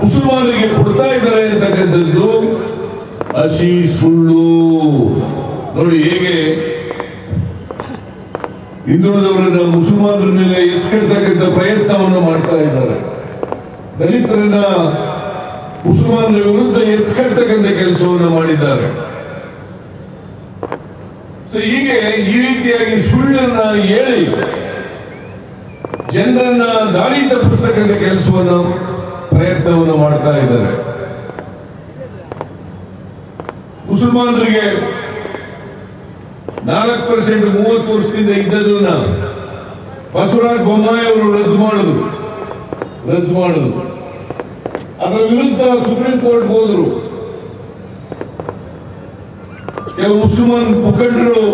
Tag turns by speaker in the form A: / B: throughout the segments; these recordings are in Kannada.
A: ಮುಸಲ್ಮಾನರಿಗೆ ಕೊಡ್ತಾ ಇದ್ದಾರೆ ಅಂತಕ್ಕಂಥದ್ದು. ಹಸಿ ಸುಳ್ಳು ನೋಡಿ ಹೇಗೆ ಹಿಂದುಳಿದವರನ್ನ ಮುಸಲ್ಮಾನರ ಮೇಲೆ ಎತ್ಕೊಳ್ತಕ್ಕಂಥ ಪ್ರಯತ್ನವನ್ನು ಮಾಡ್ತಾ ಇದ್ದಾರೆ. ದಲಿತರನ್ನ ಮುಸಲ್ಮಾನರ ವಿರುದ್ಧ ಎತ್ಕೊಳ್ತಕ್ಕಂಥ ಕೆಲಸವನ್ನು ಮಾಡಿದ್ದಾರೆ. ಸೊ ಹೀಗೆ ಈ ರೀತಿಯಾಗಿ ಸುಳ್ಳನ್ನ ಹೇಳಿ ಜನರನ್ನ ದಾರಿ ತಪ್ಪಿಸ್ತಕ್ಕಂಥ ಕೆಲಸವನ್ನು ಮಾಡ್ತಾ ಇದ್ದಾರೆ. ಮುಸಲ್ಮಾನರಿಗೆ ನಾಲ್ಕು ಪರ್ಸೆಂಟ್ ಮೂವತ್ತು ವರ್ಷದಿಂದ ಇದ್ದದನ್ನ ಬಸವರಾಜ ಬೊಮ್ಮಾಯಿ ಅವರು ರದ್ದು ಮಾಡುದು. ರದ್ದು ಮಾಡುದು. ಅದರ ವಿರುದ್ಧ ಸುಪ್ರೀಂ ಕೋರ್ಟ್ ಹೋದ್ರು. ಕೆಲವು ಮುಸಲ್ಮಾನ್ ಮುಖಂಡರು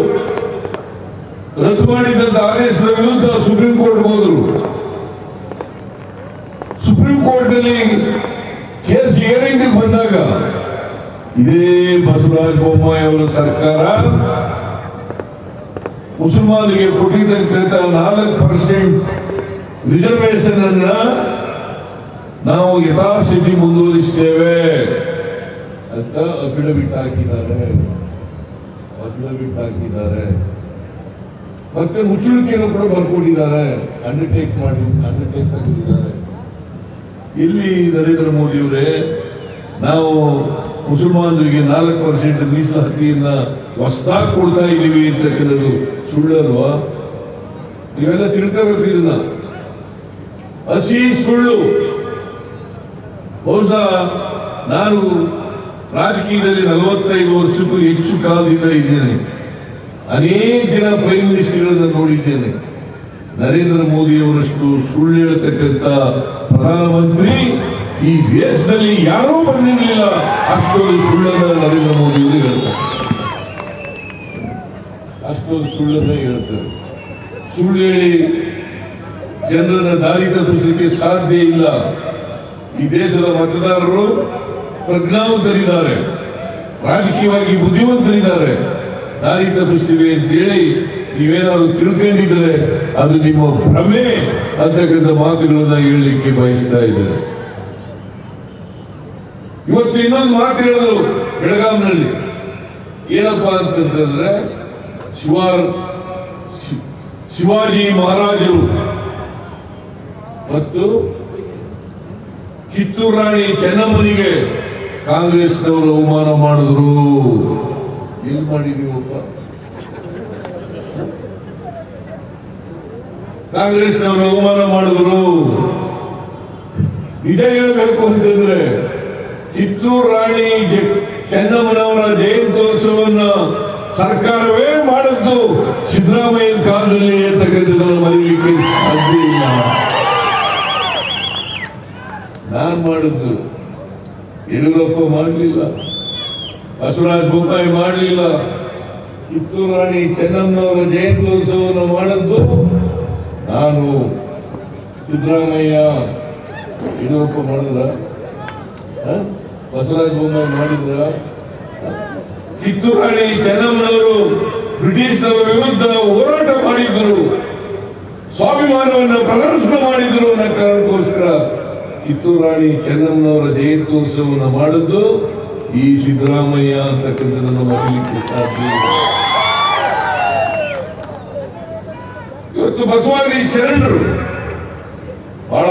A: ರದ್ದು ಮಾಡಿದಂತ ಆದೇಶದ ವಿರುದ್ಧ ಸುಪ್ರೀಂ ಕೋರ್ಟ್ ಹೋದ್ರು. ಸುಪ್ರೀಂ ಕೋರ್ಟ್ನಲ್ಲಿ ಇದೇ ಬಸವರಾಜ ಬೊಮ್ಮಾಯಿ ಅವರ ಸರ್ಕಾರ. ಮುಸಲ್ಮಾನರಿಗೆ ಕೊಟ್ಟಿರ್ತಕ್ಕಂಥ ನಾಲ್ಕು ಪರ್ಸೆಂಟ್ ರಿಸರ್ವೇಶನ್ ಅನ್ನ ನಾವು ಯಥಾಸ್ಥಿತಿ ಮುಂದುವರಿಸ್ತೇವೆ ಅಂತ ಅಫಿಡವಿಟ್ ಹಾಕಿದ್ದಾರೆ. ಅಫಿಡವಿಟ್ ಹಾಕಿದ್ದಾರೆ. ಮತ್ತೆ ಮುಚ್ಚುಳಿಕೆಯನ್ನು ಕೂಡ ಬರ್ಕೊಂಡಿದ್ದಾರೆ. ಅಂಡರ್ಟೇಕ್ ಮಾಡಿ ಅಂಡರ್ಟೇಕ್ ತಗೊಂಡಿದ್ದಾರೆ ಇಲ್ಲಿ ನರೇಂದ್ರ ಮೋದಿಯವರೇ, ನಾವು ಮುಸಲ್ಮಾನರಿಗೆ ನಾಲ್ಕು ಪರ್ಸೆಂಟ್ ಮೀಸಲಾತಿಯನ್ನ ಹೊಸದಾಗಿ ಕೊಡ್ತಾ ಇದ್ದೀವಿ ಅಂತಕ್ಕಂಥದ್ದು ಸುಳ್ಳಲ್ವಾ? ನೀವೆಲ್ಲ ತಿಳ್ಕೋಬೇಕು ಇದನ್ನ ಹಸಿ ಸುಳ್ಳು. ಬಹುಶಃ ನಾನು ರಾಜಕೀಯದಲ್ಲಿ ನಲವತ್ತೈದು ವರ್ಷಕ್ಕೂ ಹೆಚ್ಚು ಕಾಲದಿಂದ ಇದ್ದೇನೆ. ಅನೇಕ ಜನ ಪ್ರೈಮ್ ಮಿನಿಸ್ಟರ್ಗಳನ್ನು ನೋಡಿದ್ದೇನೆ. ನರೇಂದ್ರ ಮೋದಿಯವರಷ್ಟು ಸುಳ್ಳು ಹೇಳ್ತಕ್ಕಂಥ ಪ್ರಧಾನಮಂತ್ರಿ ಈ ದೇಶದಲ್ಲಿ ಯಾರೂ ಬಂದಿರಲಿಲ್ಲ. ಅಷ್ಟೊಂದು ಸುಳ್ಳನ್ನ ನರೇಂದ್ರ ಮೋದಿಯವರು ಹೇಳ್ತಾರೆ. ಅಷ್ಟೊಂದು ಸುಳ್ಳನ್ನ ಹೇಳ್ತಾರೆ. ಸುಳ್ಳು ಹೇಳಿ ಜನರನ್ನ ದಾರಿ ತಪ್ಪಿಸಲಿಕ್ಕೆ ಸಾಧ್ಯ ಇಲ್ಲ. ಈ ದೇಶದ ಮತದಾರರು ಪ್ರಜ್ಞಾವಂತರಿದ್ದಾರೆ. ರಾಜಕೀಯವಾಗಿ ಬುದ್ಧಿವಂತರಿದ್ದಾರೆ. ದಾರಿ ತಪ್ಪಿಸ್ತೀವಿ ಅಂತೇಳಿ ನೀವೇನಾದ್ರು ತಿಳ್ಕೊಂಡಿದ್ರೆ ಅದು ನಿಮ್ಮ ಭ್ರಮೆ ಅಂತಕ್ಕಂಥ ಮಾತುಗಳನ್ನ ಹೇಳಲಿಕ್ಕೆ ಬಯಸ್ತಾ ಇದ್ದಾರೆ ಇವತ್ತು ಇನ್ನೊಂದು ಮಾತು ಹೇಳಿದ್ರು ಬೆಳಗಾಂನಲ್ಲಿ. ಏನಪ್ಪಾ ಅಂತಂದ್ರೆ ಶಿವ ಶಿವಾಜಿ ಮಹಾರಾಜರು ಮತ್ತು ಕಿತ್ತೂರು ರಾಣಿ ಚೆನ್ನಮ್ಮನಿಗೆ ಕಾಂಗ್ರೆಸ್ನವರು ಅವಮಾನ ಮಾಡಿದ್ರು. ಎಲ್ಲಿ ಮಾಡಿದೀವಪ್ಪ ಕಾಂಗ್ರೆಸ್ನವರು ಅವಮಾನ ಮಾಡಿದ್ರು. ನಿಜ ಹೇಳಬೇಕು ಅಂತಂದ್ರೆ ಕಿತ್ತೂರು ರಾಣಿ ಚೆನ್ನಮ್ಮನವರ ಜಯಂತ್ಯೋತ್ಸವವನ್ನು ಸರ್ಕಾರವೇ ಮಾಡಿದ್ದು ಸಿದ್ದರಾಮಯ್ಯ ಕಾಲದಲ್ಲಿ ಅಂತಕ್ಕಂಥದ್ದನ್ನು ಮರೀಲಿಕ್ಕೆ ಸಾಧ್ಯ ಇಲ್ಲ. ನಾನು ಮಾಡಿದ್ದು. ಯಡಿಯೂರಪ್ಪ ಮಾಡಲಿಲ್ಲ. ಬಸವರಾಜ ಬೊಮ್ಮಾಯಿ ಮಾಡಲಿಲ್ಲ. ಕಿತ್ತೂರು ರಾಣಿ ಚೆನ್ನಮ್ಮನವರ ಜಯಂತ್ಯೋತ್ಸವವನ್ನು ಮಾಡಿದ್ದು ನಾನು. ಸಿದ್ದರಾಮಯ್ಯ ಯಡಿಯೂರಪ್ಪ ಮಾಡಿದ್ರ? ಬಸವರಾಜ ಬೊಮ್ಮಾಯಿ ಮಾಡಿದ್ರ. ಕಿತ್ತೂರಾಣಿ ಕಿತ್ತೂರು ರಾಣಿ ಚೆನ್ನಮ್ಮನವರು ಬ್ರಿಟಿಷರ ವಿರುದ್ಧ ಹೋರಾಟ ಮಾಡಿದ್ರು ಸ್ವಾಭಿಮಾನವನ್ನು ಪ್ರದರ್ಶನ ಮಾಡಿದ್ರು ಅನ್ನೋ ಕಾರಣಕ್ಕೋಸ್ಕರ ಕಿತ್ತೂರು ರಾಣಿ ಚೆನ್ನಮ್ಮನವರ ಜಯಂತ್ಯೋತ್ಸವವನ್ನು ಮಾಡಿದ್ದು ಈ ಸಿದ್ದರಾಮಯ್ಯ ಅಂತಕ್ಕಂಥದ್ದನ್ನು ಮರೀಲಿಕ್ಕೆ ಸಾಧ್ಯ ಇವತ್ತು ಬಸವಾದಿ ಶರಣರು, ಬಹಳ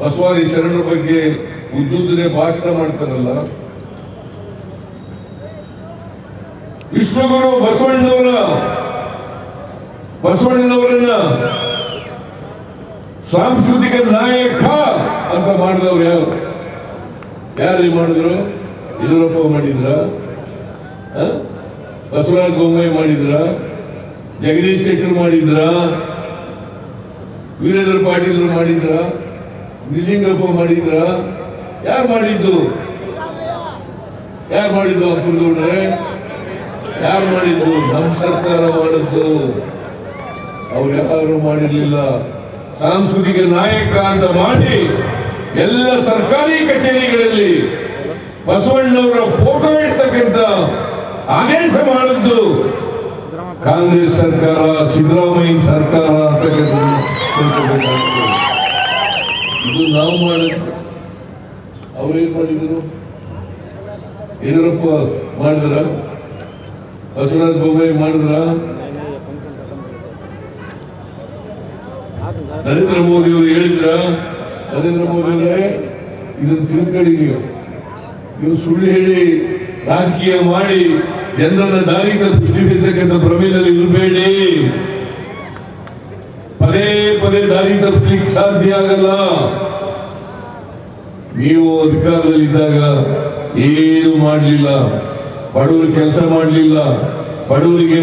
A: ಬಸವಾದಿ ಶರಣರ ಬಗ್ಗೆ ಉದ್ದುದ್ದನೆ ಭಾಷಣ ಮಾಡ್ತಾರಲ್ಲ. ವಿಶ್ವಗುರು ಬಸವಣ್ಣನವರ ಬಸವಣ್ಣನವರನ್ನ ಸಾಂಸ್ಕೃತಿಕ ನಾಯಕ ಅಂತ ಮಾಡಿದವ್ರು ಯಾರು? ಯಾರು ಮಾಡಿದ್ರು? ಯಡಿಯೂರಪ್ಪ ಮಾಡಿದ್ರ? ಬಸವರಾಜ ಬೊಮ್ಮಾಯಿ ಮಾಡಿದ್ರ? ಜಗದೀಶ್ ಶೆಟ್ಟರ್ ಮಾಡಿದ್ರ? ವೀರೇಂದ್ರ ಪಾಟೀಲ್ ಮಾಡಿದ್ರ? ನಿಲಿಂಗಪ್ಪ ಮಾಡಿದ್ರ? ಯಾರು ಮಾಡಿದ್ದು? ಯಾರು ಮಾಡಿದ್ದು ಅಪ್ಪುರಗೌಡ್ರೆ ಯಾರು ಮಾಡಿದ್ದು? ನಮ್ಮ ಸರ್ಕಾರ ಮಾಡಿದ್ದು. ಅವ್ರು ಯಾರು ಮಾಡಿರ್ಲಿಲ್ಲ? ಸಾಂಸ್ಕೃತಿಕ ನಾಯಕ ಅಂತ ಮಾಡಿ ಎಲ್ಲ ಸರ್ಕಾರಿ ಕಚೇರಿಗಳಲ್ಲಿ ಬಸವಣ್ಣವರ ಫೋಟೋ ಇಡ್ತಕ್ಕಂಥ ಆದೇಶ ಮಾಡಿದ್ದು. ಕಾಂಗ್ರೆಸ್ ಸರ್ಕಾರ, ಸಿದ್ದರಾಮಯ್ಯ ಸರ್ಕಾರ ಅಂತ ತಿಳ್ಕೊಬೇಕಾಗ್ತದೆ. ಇದು ನಾವು ಮಾಡಿದ್ದು. ಅವ್ರೇನ್ ಮಾಡಿದ್ರು? ಯಡಿಯೂರಪ್ಪ ಮಾಡಿದ್ರ? ಬಸವರಾಜ ಬೊಮ್ಮಾಯಿ ಮಾಡಿದ್ರ? ನರೇಂದ್ರ ಮೋದಿ ಅವರು ಹೇಳಿದ್ರ? ನರೇಂದ್ರ ಮೋದಿ ಅವರೇ ಇದನ್ನು ತಿಳ್ಕೊಳ್ಳಿ ನೀವು. ನೀವು ಸುಳ್ಳು ಹೇಳಿ, ರಾಜಕೀಯ ಮಾಡಿ, ಜನರನ್ನ ದೃಷ್ಟಿ ಬಿದ್ದಕ್ಕಂಥ ಪ್ರವೀಣಲ್ಲಿ ಇರಬೇಡಿ. ಪದೇ ಪದೇ ದಾರಿ ತಪ್ಪಿಸ್ಲಿಕ್ಕೆ ಸಾಧ್ಯ ಆಗಲ್ಲ. ನೀವು ಅಧಿಕಾರದಲ್ಲಿದ್ದಾಗ ಏನು ಮಾಡಲಿಲ್ಲ? ಬಡವರು ಕೆಲಸ ಮಾಡಲಿಲ್ಲ. ಬಡವರಿಗೆ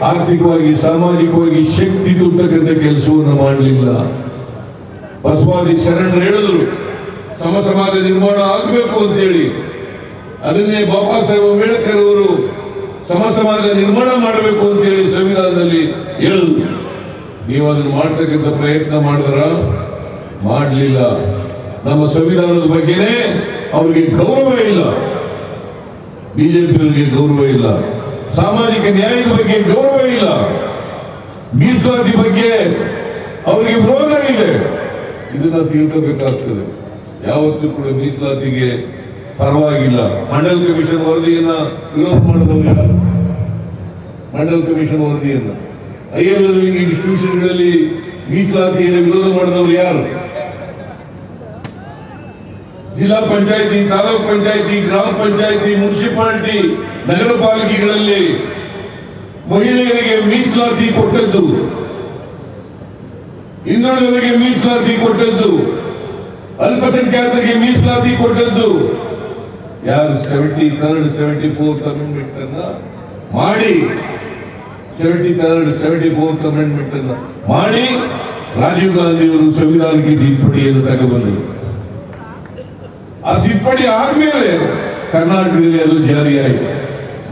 A: ಆರ್ಥಿಕವಾಗಿ, ಸಾಮಾಜಿಕವಾಗಿ ಶಕ್ತಿ ತುಂಬತಕ್ಕಂಥ ಕೆಲಸವನ್ನು ಮಾಡಲಿಲ್ಲ. ಬಸವಾದಿ ಶರಣರು ಹೇಳಿದ್ರು, ಸಮ ಸಮಾಜ ನಿರ್ಮಾಣ ಆಗಬೇಕು ಅಂತೇಳಿ ಅದನ್ನೇ ಬಾಬಾ ಸಾಹೇಬ್ ಅಂಬೇಡ್ಕರ್ ಅವರು ಸಮ ಸಮಾಜ ನಿರ್ಮಾಣ ಮಾಡಬೇಕು ಅಂತೇಳಿ ಸಂವಿಧಾನದಲ್ಲಿ ಹೇಳಿದ್ರು. ನೀವು ಅದನ್ನು ಮಾಡ್ತಕ್ಕಂಥ ಪ್ರಯತ್ನ ಮಾಡಿದ್ರ? ಮಾಡಲಿಲ್ಲ. ನಮ್ಮ ಸಂವಿಧಾನದ ಬಗ್ಗೆನೇ ಅವರಿಗೆ ಗೌರವ ಇಲ್ಲ. ಬಿಜೆಪಿಯವರಿಗೆ ಗೌರವ ಇಲ್ಲ. ಸಾಮಾಜಿಕ ನ್ಯಾಯದ ಬಗ್ಗೆ ಗೌರವ ಇಲ್ಲ. ಮೀಸಲಾತಿ ಬಗ್ಗೆ ಅವರಿಗೆ ವಿರೋಧ ಇದೆ. ಇದನ್ನ ತಿಳ್ಕೋಬೇಕಾಗ್ತದೆ. ಯಾವತ್ತೂ ಕೂಡ ಮೀಸಲಾತಿಗೆ ಪರವಾಗಿಲ್ಲ. ಮಂಡಲ್ ಕಮಿಷನ್ ವರದಿಯನ್ನ ವಿರೋಧ ಮಾಡಿದವರು ಯಾರು? ಮಂಡಲ್ ಕಮಿಷನ್ ವರದಿಯನ್ನ. ಐ ಎಲ್ ಇನ್ಸ್ಟಿಟ್ಯೂಷನ್ಗಳಲ್ಲಿ ಮೀಸಲಾತಿಯನ್ನು ವಿರೋಧ ಮಾಡಿದವರು ಯಾರು? ಜಿಲ್ಲಾ ಪಂಚಾಯಿತಿ, ತಾಲೂಕ್ ಪಂಚಾಯಿತಿ, ಗ್ರಾಮ ಪಂಚಾಯಿತಿ, ಮುನ್ಸಿಪಾಲಿಟಿ, ನಗರ ಪಾಲಿಕೆಗಳಲ್ಲಿ ಮಹಿಳೆಯರಿಗೆ ಮೀಸಲಾತಿ ಕೊಟ್ಟದ್ದು. ಹಿಂದುಳಿದವರಿಗೆ ಮೀಸಲಾತಿ ಕೊಟ್ಟದ್ದು. ಅಲ್ಪಸಂಖ್ಯಾತರಿಗೆ ಮೀಸಲಾತಿ ಕೊಟ್ಟದ್ದು. ಯಾರು seventy third seventy fourth amendment ಅನ್ನ ಮಾಡಿ seventy third seventy fourth amendment ಅನ್ನ ಮಾಡಿ, ರಾಜೀವ್ ಗಾಂಧಿ ಅವರು ಸಂವಿಧಾನಕ್ಕೆ ತಿದ್ದುಪಡಿಯನ್ನು ತಗೊಂಡ್ಬಂದರು ಆ ತಿದ್ದುಪಡಿ ಆದ್ಮೇಲೆ ಕರ್ನಾಟಕದಲ್ಲಿ ಅದು ಜಾರಿಯಾಯಿತು.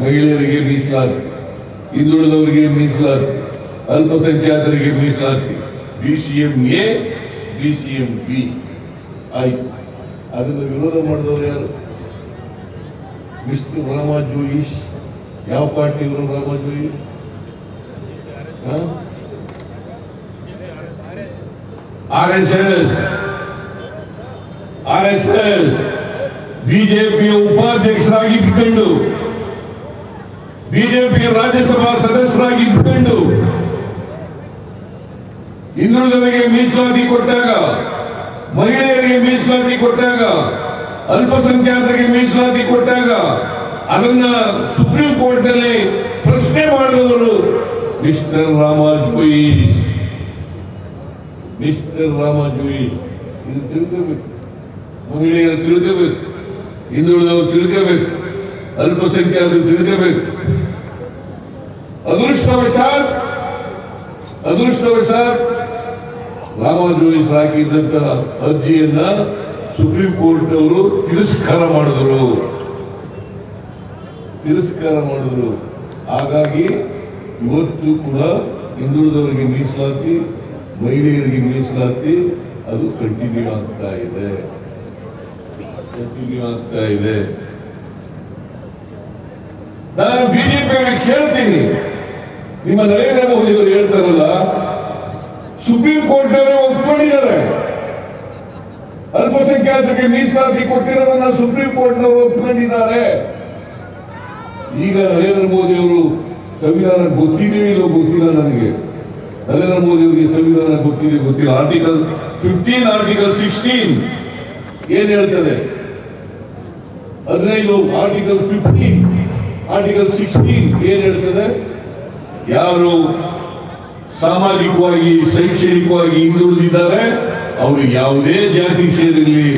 A: ಮಹಿಳೆಯರಿಗೆ ಮೀಸಲಾತಿ, ಹಿಂದುಳಿದವರಿಗೆ ಮೀಸಲಾತಿ, ಅಲ್ಪಸಂಖ್ಯಾತರಿಗೆ ಮೀಸಲಾತಿ B C M A B C M P ಆಯ್ತು. ಅದನ್ನು ವಿರೋಧ ಮಾಡಿದವರು ಯಾರು? ಮಿಸ್ಟರ್ ರಾಮ ಜೋಯಿಶ್ ಯಾವ ಪಾರ್ಟಿ ಇವರು Rama Jois R S S R ಬಿಜೆಪಿಯ ಉಪಾಧ್ಯಕ್ಷರಾಗಿ ಇದ್ಕೊಂಡು ಬಿಜೆಪಿಯ ರಾಜ್ಯಸಭಾ ಸದಸ್ಯರಾಗಿ ಇದ್ಕೊಂಡು ಹಿಂದುಳಿದವರಿಗೆ ಮೀಸಲಾತಿ ಕೊಟ್ಟಾಗ, ಮಹಿಳೆಯರಿಗೆ ಮೀಸಲಾತಿ ಕೊಟ್ಟಾಗ, ಅಲ್ಪಸಂಖ್ಯಾತರಿಗೆ ಮೀಸಲಾತಿ ಕೊಟ್ಟಾಗ, ಅದನ್ನ ಸುಪ್ರೀಂ ಕೋರ್ಟ್ನಲ್ಲಿ ಪ್ರಶ್ನೆ ಮಾಡಿದವರು ಮಿಸ್ಟರ್ ರಾಮ ಜೋಯಿಸ್ ಮಿಸ್ಟರ್ ರಾಮ ಜೋಯಿಸ್ ಇದು ತಿಳ್ಕೋಬೇಕು. ಮಹಿಳೆಯರು ತಿಳ್ಕೋಬೇಕು. ಹಿಂದುಳಿದವರು ತಿಳ್ಕೋಬೇಕು. ಅಲ್ಪಸಂಖ್ಯಾತರು ತಿಳ್ಕೋಬೇಕು. ಅದೃಷ್ಟವಶಾತ್ ಅದೃಷ್ಟವಶಾತ್ ರಾಮ ಜೋಯಿಸ್ ಹಾಕಿದ್ದಂತ ಅರ್ಜಿಯನ್ನ ಸುಪ್ರೀಂ ಕೋರ್ಟ್ ಅವರು ತಿರಸ್ಕಾರ ಮಾಡಿದ್ರು. ತಿರಸ್ಕಾರ ಮಾಡಿದ್ರು. ಹಾಗಾಗಿ ಇವತ್ತು ಕೂಡ ಹಿಂದುಳಿದವರಿಗೆ ಮೀಸಲಾತಿ, ಮಹಿಳೆಯರಿಗೆ ಮೀಸಲಾತಿ, ಅದು ಕಂಟಿನ್ಯೂ ಆಗ್ತಾ ಇದೆ. ಕಂಟಿನ್ಯೂ ಇದೆ. ನಾನು ಬಿಜೆಪಿ ಕೇಳ್ತೀನಿ. ನಿಮ್ಮ ನರೇಂದ್ರ ಮೋದಿ ಅವರು ಹೇಳ್ತಾರಲ್ಲ, ಸುಪ್ರೀಂ ಕೋರ್ಟ್ ಅವರು ಒಪ್ಕೊಂಡಿದ್ದಾರೆ. ಅಲ್ಪಸಂಖ್ಯಾತರಿಗೆ ಮೀಸಲಾತಿ ಕೊಟ್ಟಿರೋದನ್ನ ಸುಪ್ರೀಂ ಕೋರ್ಟ್ ನವರು ಒಪ್ಕೊಂಡಿದ್ದಾರೆ. ಈಗ ನರೇಂದ್ರ ಮೋದಿ ಅವರು ಸಂವಿಧಾನ ಗೊತ್ತಿದೆಯೋ ಗೊತ್ತಿಲ್ಲ ನನಗೆ. ನರೇಂದ್ರ ಮೋದಿ ಅವರಿಗೆ ಸಂವಿಧಾನ ಗೊತ್ತಿದೆ ಗೊತ್ತಿಲ್ಲ. ಆರ್ಟಿಕಲ್ ಫಿಫ್ಟೀನ್ ಆರ್ಟಿಕಲ್ ಸಿಕ್ಸ್ಟೀನ್ ಏನ್ ಹೇಳ್ತದೆ? ಹದಿನೈದು ಆರ್ಟಿಕಲ್ ಫಿಫ್ಟೀನ್ ಆರ್ಟಿಕಲ್ ಸಿಕ್ಸ್ಟೀನ್ ಏನ್ ಹೇಳ್ತದೆ? ಯಾರು ಸಾಮಾಜಿಕವಾಗಿ, ಶೈಕ್ಷಣಿಕವಾಗಿ ಹಿಂದುಳಿದಿದ್ದಾರೆ ಅವರು ಯಾವುದೇ ಜಾತಿ ಸೇರಿರಲಿ,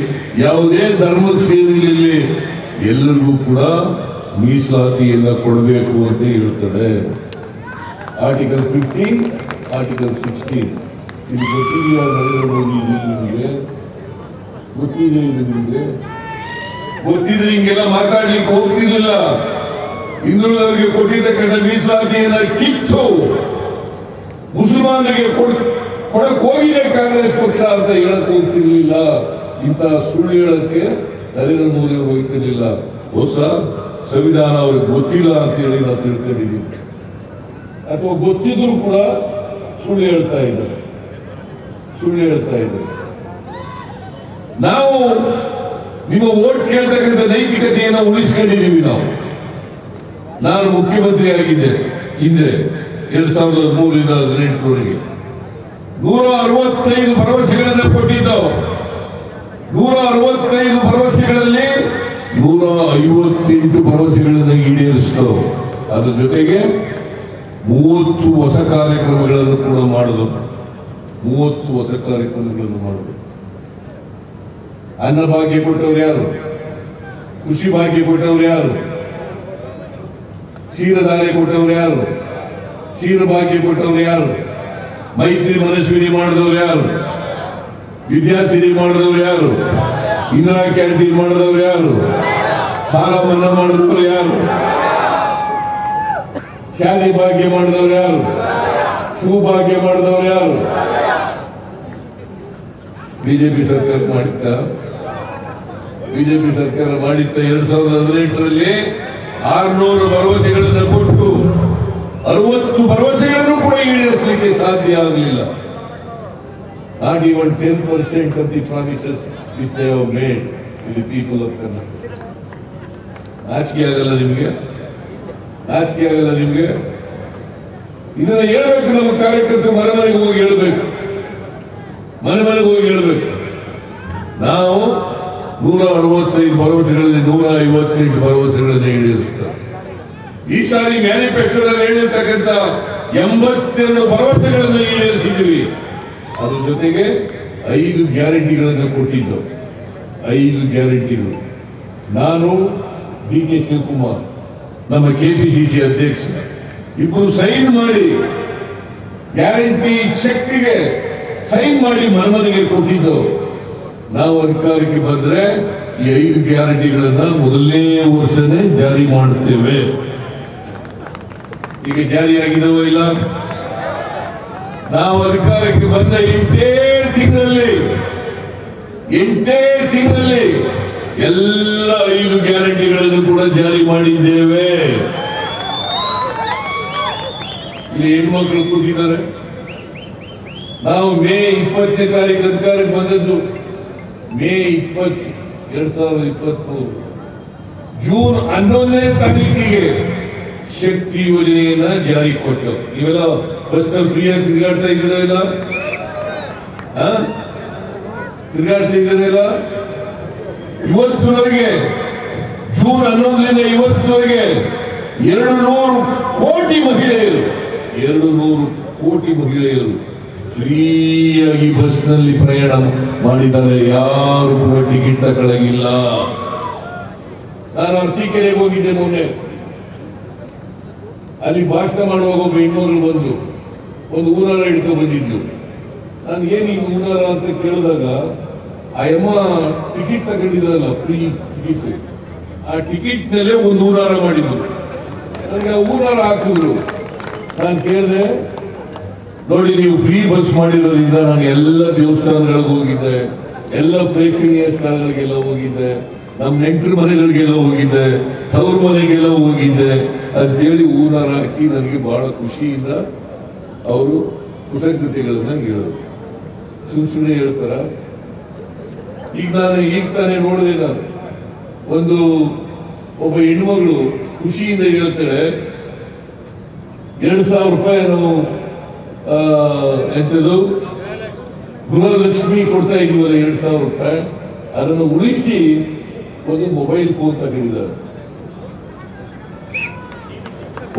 A: ಯಾವುದೇ ಧರ್ಮಕ್ಕೆ ಸೇರಿರಲಿ ಎಲ್ಲರಿಗೂ ಕೂಡ ಮೀಸಲಾತಿಯನ್ನ ಕೊಡಬೇಕು ಅಂತ ಹೇಳ್ತದೆ. ಆರ್ಟಿಕಲ್ ಫಿಫ್ಟೀನ್ ಆರ್ಟಿಕಲ್ ಸಿಕ್ಸ್ಟೀನ್ ಇದು ಗೊತ್ತಿದೆಯಾ ನರೇಂದ್ರ ಮೋದಿ ನಿಮಗೆ? ಗೊತ್ತಿದೆ ಇದು ನಿಮಗೆ? ಗೊತ್ತಿದ್ರೆ ಹಿಂಗೆಲ್ಲ ಮಾತಾಡ್ಲಿಕ್ಕೆ ಹೋಗ್ತಿರ್ಲಿಲ್ಲ. ಹಿಂದುಳಿದವರಿಗೆ ಕೊಟ್ಟಿರ್ತಕ್ಕಂಥ ಮೀಸಲಾತಿಯನ್ನ ಕಿತ್ತು ಮುಸಲ್ಮಾನರಿಗೆ ಕೊಡ್, ಕೊಡಕ್ ಹೋಗಿದೆ ಕಾಂಗ್ರೆಸ್ ಪಕ್ಷ ಅಂತ ಹೇಳಕ್ ಹೋಗ್ತಿರ್ಲಿಲ್ಲ. ಇಂತಹ ಸುಳ್ಳು ಹೇಳಕ್ಕೆ ನರೇಂದ್ರ ಮೋದಿ ಅವರು ಹೋಗ್ತಿರ್ಲಿಲ್ಲ. ಹೊಸ ಸಂವಿಧಾನ ಅವ್ರಿಗೆ ಗೊತ್ತಿಲ್ಲ ಅಂತ ಹೇಳಿ ನಾವು ತಿಳ್ಕೊಂಡಿದ್ದೀವಿ ಅಥವಾ ಗೊತ್ತಿದ್ರು ಕೂಡ ಸುಳ್ಳು ಹೇಳ್ತಾ ಇದ್ದಾರೆ. ಸುಳ್ಳು ಹೇಳ್ತಾ ಇದ್ದಾರೆ. ನಾವು ನಿಮ್ಮ ಓಟ್ ಕೇಳ್ತಕ್ಕಂಥ ನೈತಿಕತೆಯನ್ನು ಉಳಿಸ್ಕೊಂಡಿದ್ದೀವಿ ನಾವು. ನಾನು ಮುಖ್ಯಮಂತ್ರಿ ಆಗಿದ್ದೆ ಹಿಂದೆ ಎರಡ್ ಸಾವಿರದ ಹದಿಮೂರರಿಂದ ಹದಿನೆಂಟರವರೆಗೆ. ನೂರ ಅರವತ್ತೈದು ಭರವಸೆಗಳನ್ನು ಕೊಟ್ಟಿದ್ದವು. ನೂರ ಅರವತ್ತೈದು ಭರವಸೆಗಳಲ್ಲಿ ನೂರ ಐವತ್ತೆಂಟು ಭರವಸೆಗಳನ್ನು ಈಡೇರಿಸಿದವು. ಅದ್ರ ಜೊತೆಗೆ ಮೂವತ್ತು ಹೊಸ ಕಾರ್ಯಕ್ರಮಗಳನ್ನು ಕೂಡ ಮಾಡಿದವು ಮೂವತ್ತು ಹೊಸ ಕಾರ್ಯಕ್ರಮಗಳನ್ನು ಮಾಡಿದವು ಅನ್ನ ಭಾಗ್ಯ ಕೊಟ್ಟವ್ರು ಯಾರು? ಕೃಷಿ ಭಾಗ್ಯ ಕೊಟ್ಟವ್ರು ಯಾರು? ಕ್ಷೀರಧಾರೆ ಕೊಟ್ಟವ್ರು ಯಾರು? ಕ್ಷೀರ ಭಾಗ್ಯ ಕೊಟ್ಟವ್ರು ಯಾರು? ಮೈತ್ರಿ ಮನಸ್ವಿನಿ ಮಾಡಿದವ್ರು ಯಾರು? ವಿದ್ಯಾಸಿರಿ ಮಾಡಿದವ್ರು ಯಾರು? ಇಂದಿರಾ ಕ್ಯಾಂಟೀನ್ ಮಾಡಿದವ್ರು ಯಾರು? ಸಾಲ ಮನ್ನಾ ಮಾಡಿದವ್ರು ಯಾರು? ಶಾಲೆ ಭಾಗ್ಯ ಮಾಡಿದವ್ರು ಯಾರು? ಭಾಗ್ಯ ಮಾಡಿದವ್ರು ಯಾರು? ಬಿಜೆಪಿ ಸರ್ಕಾರ ಮಾಡಿತ್ತ ಬಿಜೆಪಿ ಸರ್ಕಾರ ಮಾಡಿತ್ತ ಎರಡ್ ಸಾವಿರದ ಹದಿನೆಂಟರಲ್ಲಿ ಆರ್ನೂರು ಭರವಸೆಗಳನ್ನು ಕೊಟ್ಟು ಅರವತ್ತು ಭರವಸೆಗಳನ್ನು ಕೂಡ ಈಡೇರಿಸಲಿಕ್ಕೆ ಸಾಧ್ಯ ಆಗಲಿಲ್ಲ. Not even ten percent of the promises which they have made the people of Karnataka ನಾಚಿಕೆ ಆಗಲ್ಲ ನಿಮಗೆ? ನಾಚಿಕೆ ಆಗಲ್ಲ ನಿಮಗೆ? ಇದನ್ನ ಹೇಳ್ಬೇಕು, ನಮ್ಮ ಕಾರ್ಯಕರ್ತರು ಮರಮನೆಗೆ ಮನೆಗೆ ಹೋಗಿ ಹೇಳ್ಬೇಕು. ಮನೆ ಮನೆಗೆ ಹೋಗಿ ಹೇಳ್ಬೇಕು. ನಾವು ನೂರ ಅರವತ್ತೈದು ಭರವಸೆಗಳಲ್ಲಿ ನೂರ ಐವತ್ತೆಂಟು ಭರವಸೆಗಳನ್ನು ಈಡೇರಿಸುತ್ತಾರೆ. ಈ ಸಾರಿ ಮ್ಯಾನಿಫೆಸ್ಟೋದಲ್ಲಿ ಹೇಳಿರ್ತಕ್ಕಂಥ ಎಂಬತ್ತೆರಡು ಭರವಸೆಗಳನ್ನು ಈಡೇರಿಸಿದ್ದೀವಿ. ಅದ್ರ ಜೊತೆಗೆ ಐದು ಗ್ಯಾರಂಟಿಗಳನ್ನು ಕೊಟ್ಟಿದ್ದು. ಐದು ಗ್ಯಾರಂಟಿಗಳು. ನಾನು ಡಿ ಕೆ ಶಿವಕುಮಾರ್, ನಮ್ಮ ಕೆ ಪಿ ಸಿ ಸಿ ಅಧ್ಯಕ್ಷ ಇಬ್ಬರು ಸೈನ್ ಮಾಡಿ ಗ್ಯಾರಂಟಿ ಚೆಕ್ಗೆ ಸೈನ್ ಮಾಡಿ ಮನಮನೆಗೆ ಕೊಟ್ಟಿದ್ದು. ನಾವು ಅಧಿಕಾರಕ್ಕೆ ಬಂದ್ರೆ ಈ ಐದು ಗ್ಯಾರಂಟಿಗಳನ್ನ ಮೊದಲನೇ ವರ್ಷನೇ ಜಾರಿ ಮಾಡುತ್ತೇವೆ ಈಗ ಜಾರಿ ಆಗಿದವ ಇಲ್ಲ? ನಾವು ಅಧಿಕಾರಕ್ಕೆ ಬಂದ ಎಂಟೇ ತಿಂಗಳಲ್ಲಿ ಎಂಟೇ ತಿಂಗಳಲ್ಲಿ ಎಲ್ಲ ಐದು ಗ್ಯಾರಂಟಿಗಳನ್ನು ಕೂಡ ಜಾರಿ ಮಾಡಿದ್ದೇವೆ. ಇಲ್ಲಿ ಹೆಣ್ಮಕ್ಳು ಕೂತಿದ್ದಾರೆ. ನಾವು ಮೇ ಇಪ್ಪತ್ತನೇ ತಾರೀಕು ಅಧಿಕಾರಕ್ಕೆ ಬಂದದ್ದು ಮೇ ಇಪ್ಪತ್ತು, ಎರಡ್ ಸಾವಿರದ ಇಪ್ಪತ್ಮೂರು ಜೂನ್ ಹನ್ನೊಂದನೇ ತಾರೀಕಿಗೆ ಶಕ್ತಿ ಯೋಜನೆಯನ್ನ ಜಾರಿ ಕೊಟ್ಟು ನೀವೆಲ್ಲ ಬಸ್ನಲ್ಲಿ ಫ್ರೀಯಾಗಿ ತಿರುಗಾಡ್ತಾ ಇದ್ದೀರಾ ಇಲ್ಲ? ತಿರುಗಾಡ್ತಾ ಇದ್ದೀರಾ ಇಲ್ಲ? ಇವತ್ತಿನವರೆಗೆ ಜೂನ್ ಹನ್ನೊಂದರಿಂದ ಇವತ್ತಿನವರೆಗೆ ಎರಡು ನೂರು ಕೋಟಿ ಮಹಿಳೆಯರು. ಎರಡು ನೂರು ಕೋಟಿ ಮಹಿಳೆಯರು. ಫ್ರೀಯಾಗಿ ಬಸ್ನಲ್ಲಿ ಪ್ರಯಾಣ ಮಾಡಿದ್ದಾರೆ ಯಾರು ಕೂಡ ಟಿಕೆಟ್ ತಗೊಳ್ಳಂಗಿಲ್ಲ ನಾನು ಅರಸೀಕೆರೆಗೆ ಹೋಗಿದ್ದೆ ಮೊನ್ನೆ. ಅಲ್ಲಿ ಭಾಷಣ ಮಾಡುವಾಗ ಒಬ್ಬ ಇನ್ನೂರು ಬಂದು, ಒಂದು ಊರಾರ ಹಿಡ್ಕೊಂಡು ಬಂದಿದ್ದು. ನಾನು ಏನು ಈ ಊರಾರ ಅಂತ ಕೇಳಿದಾಗ, ಆ ಯಮ್ಮ ಟಿಕೆಟ್ ತಗೊಂಡಿದ್ರಲ್ಲ, ಫ್ರೀ ಟಿಕೆಟ್. ಆ ಟಿಕೆಟ್ ಮೇಲೆ ಒಂದು ಊರಾರ ಮಾಡಿದ್ರು. ನನಗೆ ಆ ಊರಾರ ಹಾಕಿದ್ರು ನಾನು ಕೇಳಿದೆ ನೋಡಿ, ನೀವು ಫ್ರೀ ಬಸ್ ಮಾಡಿರೋದ್ರಿಂದ ನಾನು ಎಲ್ಲ ದೇವಸ್ಥಾನಗಳಿಗೆ ಹೋಗಿದ್ದೆ. ಎಲ್ಲ ಪ್ರೇಕ್ಷಣೀಯ ಸ್ಥಳಗಳಿಗೆಲ್ಲ ಹೋಗಿದ್ದೆ. ನಮ್ಮ ನೆಂಟರ ಮನೆಗಳಿಗೆಲ್ಲ ಹೋಗಿದ್ದೆ. ತವ್ರ ಮನೆಗೆಲ್ಲ ಹೋಗಿದ್ದೆ. ಅಂತೇಳಿ ಊರಾರ ಹಾಕಿ ನನಗೆ ಬಹಳ ಖುಷಿಯಿಂದ ಅವರು ಕೃತಜ್ಞತೆಗಳನ್ನ ಹೇಳಿದ್ರು. ಸುಮ್ ಸುಮ್ಮನೆ ಹೇಳ್ತಾರ? ಈಗ ನಾನು ಈಗ ತಾನೇ ನೋಡಿದೆ ನಾನು. ಒಂದು ಒಬ್ಬ ಹೆಣ್ಮಗಳು ಖುಷಿಯಿಂದ ಹೇಳ್ತಾಳೆ, ಎರಡು ಸಾವಿರ ರೂಪಾಯಿ ನಾವು ಎಂಥದ್ದು? ಗೃಹಲಕ್ಷ್ಮಿ ಕೊಡ್ತಾ ಇದ್ದೀವಲ್ಲ ಎರಡು ಸಾವಿರ ರೂಪಾಯಿ. ಅದನ್ನು ಉಳಿಸಿ ಒಂದು ಮೊಬೈಲ್ ಫೋನ್ ತಗೊಂಡಿದ್ದಾರೆ.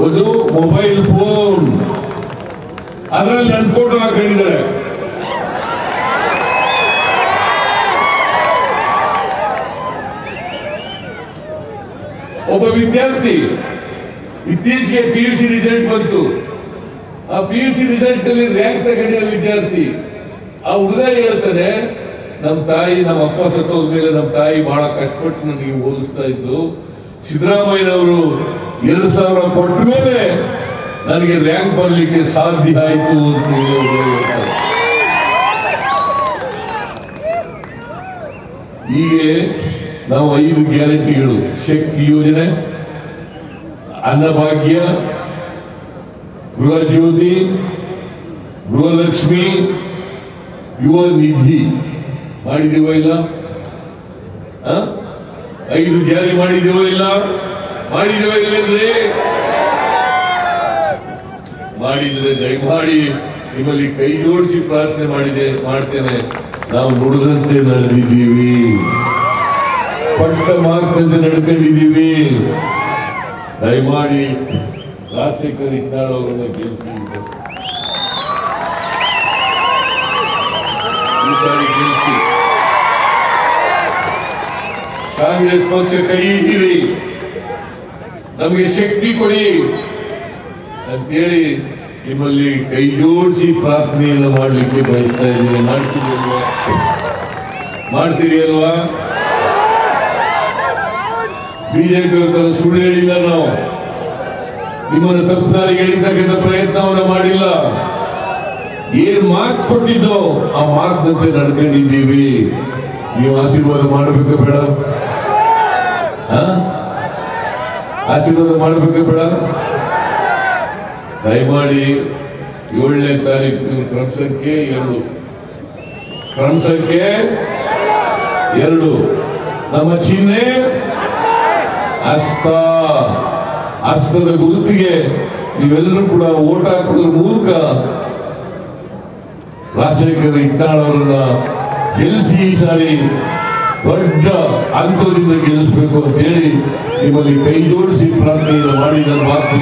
A: ಒಂದು ಮೊಬೈಲ್ ಫೋನ್ ಅದರಲ್ಲಿ ನನ್ನ ಫೋಟೋ ಹಾಕೊಂಡಿದ್ದಾರೆ. ಒಬ್ಬ ವಿದ್ಯಾರ್ಥಿ ಇತ್ತೀಚೆಗೆ ಪಿ ಯು ಸಿ ರಿಸಲ್ಟ್ ಬಂತು. ಆ ಪಿ ಯು ಸಿ ರಿಸಲ್ಟ್ ಅಲ್ಲಿ ರ್ಯಾಂಕ್ ತಗೊಂಡಿರೋ ವಿದ್ಯಾರ್ಥಿ, ಆ ಹುಡುಗ ಹೇಳ್ತಾನೆ ನಮ್ಮ ತಾಯಿ ನಮ್ಮ ಅಪ್ಪ ಸತ್ತೋದ ಮೇಲೆ ನಮ್ಮ ತಾಯಿ ಬಹಳ ಕಷ್ಟಪಟ್ಟು ನನಗೆ ಓದಿಸ್ತಾ ಇದ್ದು, ಸಿದ್ದರಾಮಯ್ಯನವರು ಎರಡು ಸಾವಿರ ಕೊಟ್ಟ ಮೇಲೆ ನನಗೆ ರ್ಯಾಂಕ್ ಬರಲಿಕ್ಕೆ ಸಾಧ್ಯ ಆಯಿತು ಅಂತ. ಹೀಗೆ ನಾವು ಐದು ಗ್ಯಾರಂಟಿಗಳು, ಶಕ್ತಿ ಯೋಜನೆ, ಅನ್ನಭಾಗ್ಯ ಗೃಹ ಜ್ಯೋತಿ ಗೃಹಲಕ್ಷ್ಮಿ ಯುವ ನಿಧಿ. ಮಾಡಿದೀವ ಇಲ್ಲ? ಐದು ಜಾರಿ ಮಾಡಿದೇವ ಇಲ್ಲ? ಮಾಡಿದೇವೋ ಇಲ್ಲಂದ್ರೆ ಮಾಡಿದ್ರೆ ದಯಮಾಡಿ ನಿಮ್ಮಲ್ಲಿ ಕೈ ಜೋಡಿಸಿ ಪ್ರಾರ್ಥನೆ ಮಾಡಿದೆ, ಮಾಡ್ತೇನೆ. ನಾವು ನುಡಿದಂತೆ ನಡೆದಿದ್ದೀವಿ. ಪಟ್ಟ ಮಾರ್ಗದಂತೆ ನಡ್ಕೊಂಡಿದ್ದೀವಿ. ದಯಮಾಡಿ ರಾಜಶೇಖರ್ ಇಟ್ಟಾಳ್ ಅವರನ್ನ ಗೆಲ್ಲಿಸಿ ಈ ಸಾರಿ ಗೆಲ್ಲಿಸಿ. ಕಾಂಗ್ರೆಸ್ ಪಕ್ಷ ಕೈ ಹಿಡಿ ನಮಗೆ ಶಕ್ತಿ ಕೊಡಿ ಅಂತೇಳಿ ನಿಮ್ಮಲ್ಲಿ ಕೈ ಜೋಡಿಸಿ ಪ್ರಾರ್ಥನೆಯನ್ನು ಮಾಡಲಿಕ್ಕೆ ಬಯಸ್ತಾ ಇದ್ದೀನಿ. ಮಾಡ್ತೀರಿ ಅಲ್ವಾ? ಮಾಡ್ತೀರಿ ಅಲ್ವಾ? ಬಿಜೆಪಿ ಸುಳ್ಳು ಹೇಳಿಲ್ಲ ನಾವು. ನಿಮ್ಮನ್ನು ತಪ್ಪದಾರಿಗೆ ಎಳಿತಕ್ಕಂಥ ಪ್ರಯತ್ನವನ್ನು ಮಾಡಿಲ್ಲ. ಏನ್ ಮಾರ್ಕ್ ಕೊಟ್ಟಿದ್ದೋ ಆ ಮಾತಿನಂತೆ ನಡ್ಕೊಂಡಿದ್ದೀವಿ. ನೀವು ಆಶೀರ್ವಾದ ಮಾಡಬೇಕು ಬೇಡ? ಆಶೀರ್ವಾದ ಮಾಡಬೇಕು ಬೇಡ. ದಯಮಾಡಿ ಏಳನೇ ತಾರೀಕು ಕ್ರಮ ಸಂಖ್ಯೆ ಎರಡು. ಕ್ರಮ ಎರಡು. ನಮ್ಮ ಚಿಹ್ನೆ ಹಸ್ತ ಹಸ್ತದ ಗುರುತಿಗೆ ನೀವೆಲ್ಲರೂ ಕೂಡ ಓಟ್ ಹಾಕೋದ್ರ ಮೂಲಕ ರಾಜಶೇಖರ ಇಟ್ನಾಳ್ ಅವರನ್ನ ಗೆಲ್ಲಿಸಿ ಈ ಸಾರಿ ದೊಡ್ಡ ಅಂತರದಿಂದ ಗೆಲ್ಲಿಸಬೇಕು ಅಂತ ಹೇಳಿ ನಿಮ್ಮಲ್ಲಿ ಕೈ ಜೋಡಿಸಿ ಪ್ರಾರ್ಥನೆಯನ್ನು ಮಾಡಿ ನಾನು ಮಾತು